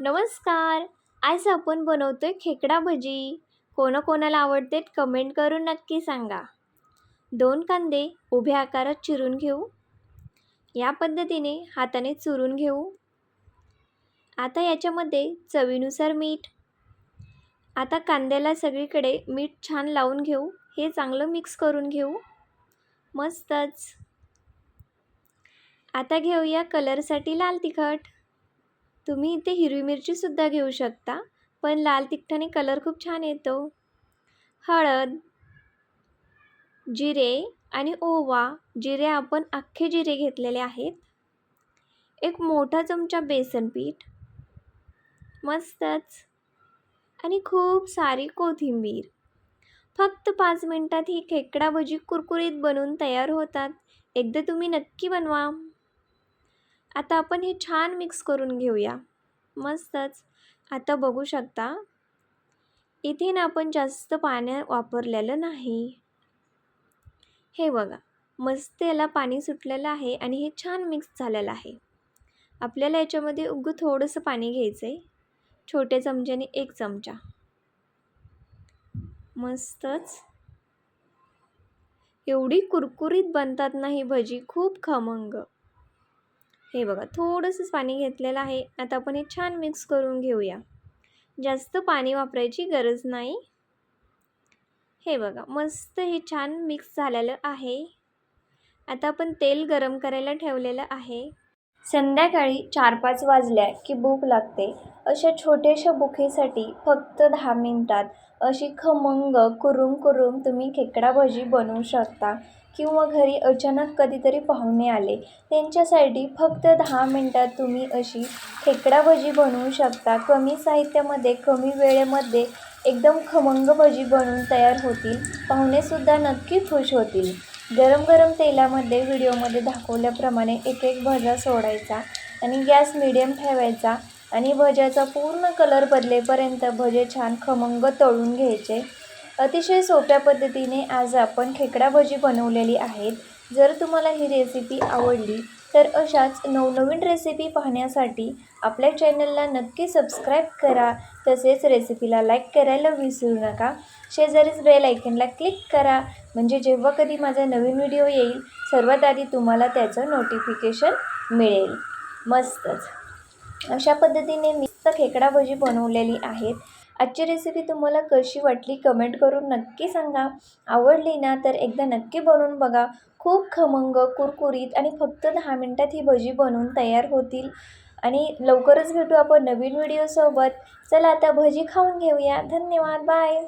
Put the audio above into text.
नमस्कार. आज आपण बनवतोय खेकडा भजी. कोणाकोणाला आवडते कमेंट करून नक्की सांगा. दोन कांदे उभ्या आकारात चिरून घेऊ. या पद्धतीने हाताने चुरून घेऊ. आता याच्यामध्ये चवीनुसार मीठ. आता कांद्याला सगळीकडे मीठ छान लावून घेऊ. हे चांगलं मिक्स करून घेऊ. मस्तच. आता घेऊया कलरसाठी लाल तिखट. तुम्ही इथे हिरवी मिरचीसुद्धा घेऊ शकता पण लाल तिखटाने कलर खूप छान येतो. हळद जिरे आणि ओवा जिरे आपण अख्खे जिरे घेतलेले आहेत. एक मोठा चमचा बेसन पीठ मस्तच. आणि खूप सारी कोथिंबीर. फक्त पाच मिनटात ही खेकडा भजी कुरकुरीत बनवून तयार होतात. एकदा तुम्ही नक्की बनवा. आता आपण हे छान मिक्स करून घेऊया. मस्तच. आता बघू शकता इथे ना आपण जास्त पाण्या वापरलेलं नाही. हे बघा मस्त याला पाणी सुटलेलं आहे आणि हे छान मिक्स झालेलं आहे. आपल्याला याच्यामध्ये उगं थोडंसं पाणी घ्यायचं आहे छोट्या चमच्याने एक चमचा. मस्तच. एवढी कुरकुरीत बनतात ना ही भजी खूप खमंग. हे बघा थोडंसंच पाणी घेतलेलं आहे. आता आपण हे छान मिक्स करून घेऊया. जास्त पाणी वापरायची गरज नाही. हे बघा मस्त हे छान मिक्स झालेलं आहे. आता आपण तेल गरम करायला ठेवलेलं आहे. संध्याकाळी चार पाच वाजल्या की भूक लागते. अशा छोट्याशा भुकेसाठी फक्त दहा मिनटात अशी खमंग कुरुम कुरुम तुम्ही खेकडा भजी बनवू शकता किंवा घरी अचानक कधीतरी पाहुणे आले. त्यांच्यासाठी फक्त दहा मिनटात तुम्ही अशी खेकडा भजी बनवू शकता. कमी साहित्यामध्ये कमी वेळेमध्ये एकदम खमंग भजी बनवून तयार होतील. पाहुणेसुद्धा नक्की खुश होतील. गरम गरम तेलामध्ये व्हिडिओमध्ये दाखवल्याप्रमाणे एक एक भजा सोडायचा आणि गॅस मिडियम ठेवायचा आणि भज्याचा पूर्ण कलर बदलेपर्यंत भजे छान खमंग तळून घ्यायचे. अतिशय सोप्या पद्धतीने आज आपण खेकडा भजी बनवलेली आहेत. जर तुम्हाला ही रेसिपी आवडली तर अशाच नवनवीन रेसिपी पाहण्यासाठी आपल्या चॅनलला नक्की सबस्क्राईब करा. तसेच रेसिपीला लाईक करायला विसरू नका. शेजारीच बेल आयकनला क्लिक करा. म्हणजे जेव्हा कधी माझा नवीन व्हिडिओ येईल सर्वात आधी तुम्हाला त्याचं नोटिफिकेशन मिळेल. मस्तच. अशा पद्धतीने मी खेकडा भजी बनवलेली आहेत. आजची रेसिपी तुम्हाला कशी वाटली कमेंट करून नक्की सांगा. आवडली ना तर एकदा नक्की बनवून बघा. खूप खमंग कुरकुरीत आणि फक्त दहा मिनटात ही भजी बनवून तयार होतील. आणि लवकरच भेटू आपण नवीन व्हिडिओसोबत चला आता भजी खाऊन घेऊया. धन्यवाद. बाय